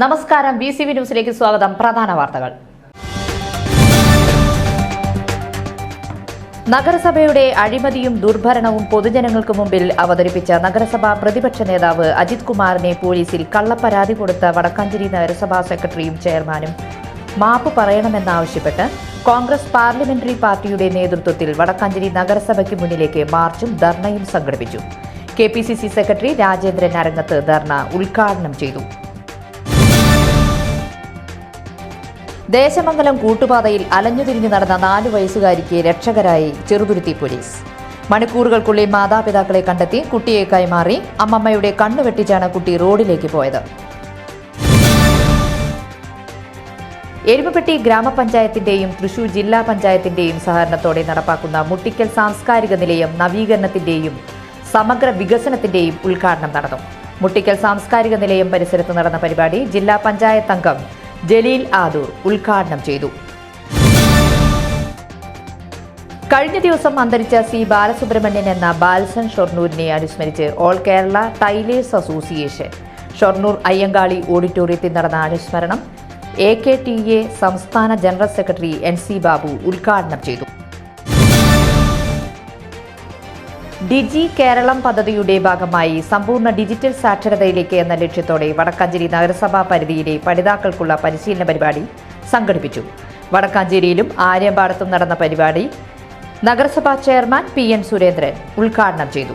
നമസ്കാരം. B C V ന്യൂസിലേക്ക് സ്വാഗതം. പ്രധാന വാർത്തകൾ. നഗരസഭയുടെ അഴിമതിയും ദുർഭരണവും പൊതുജനങ്ങൾക്ക് മുമ്പിൽ അവതരിപ്പിച്ച നഗരസഭാ പ്രതിപക്ഷ നേതാവ് അജിത് കുമാറിനെ പോലീസിൽ കള്ളപ്പരാതി കൊടുത്ത വടക്കാഞ്ചേരി നഗരസഭാ സെക്രട്ടറിയും ചെയർമാനും. മാപ്പ് പറയണമെന്നാവശ്യപ്പെട്ട് കോൺഗ്രസ് പാർലമെന്ററി പാർട്ടിയുടെ നേതൃത്വത്തിൽ വടക്കാഞ്ചേരി നഗരസഭയ്ക്ക് മുന്നിലേക്ക് മാർച്ചും ധർണയും സംഘടിപ്പിച്ചു. K P C C secretary Rajendran Arangath ധർണ ഉദ്ഘാടനം ചെയ്തു. ദേശമംഗലം കൂട്ടുപാതയിൽ അലഞ്ഞുതിരിഞ്ഞു നടന്ന നാലു വയസ്സുകാരിക്ക് രക്ഷകരായി ചെറുതുരുത്തി പോലീസ്. മണിക്കൂറുകൾക്കുള്ളിൽ മാതാപിതാക്കളെ കണ്ടെത്തി കുട്ടിയെ കൈമാറി അമ്മമ്മയുടെ കണ്ണു വെട്ടിച്ചാണ് കുട്ടി റോഡിലേക്ക് പോയത്. എരുമപ്പെട്ടി ഗ്രാമപഞ്ചായത്തിന്റെയും തൃശൂർ ജില്ലാ പഞ്ചായത്തിന്റെയും സഹകരണത്തോടെ നടപ്പാക്കുന്ന മുട്ടിക്കൽ സാംസ്കാരിക നിലയം നവീകരണത്തിന്റെയും സമഗ്ര വികസനത്തിന്റെയും ഉദ്ഘാടനം നടന്നു. മുട്ടിക്കൽ സാംസ്കാരിക നിലയം പരിസരത്ത് നടന്ന പരിപാടി ജില്ലാ പഞ്ചായത്ത് അംഗം ജലീൽ ആദൂർ ഉദ്ഘാടനം ചെയ്തു. കഴിഞ്ഞ ദിവസം അന്തരിച്ച സി ബാലസുബ്രഹ്മണ്യൻ എന്ന ബാൽസൺ ഷൊർണൂരിനെ അനുസ്മരിച്ച് all Kerala tailors association Shoranur Ayyankali ഓഡിറ്റോറിയത്തിൽ നടന്ന അനുസ്മരണം എ കെ ടി എ സംസ്ഥാന general secretary N C Babu ഉദ്ഘാടനം ചെയ്തു. ഡിജി കേരളം പദ്ധതിയുടെ ഭാഗമായി സമ്പൂർണ ഡിജിറ്റൽ സാക്ഷരതയിലേക്ക് എന്ന ലക്ഷ്യത്തോടെ വടക്കാഞ്ചേരി നഗരസഭാ പരിധിയിലെ പഠിതാക്കൾക്കുള്ള പരിശീലന പരിപാടി സംഘടിപ്പിച്ചു. വടക്കാഞ്ചേരിയിലും ആര്യമ്പാടത്തും നടന്ന പരിപാടി നഗരസഭാ ചെയർമാൻ പി എൻ സുരേന്ദ്രൻ ഉദ്ഘാടനം ചെയ്തു.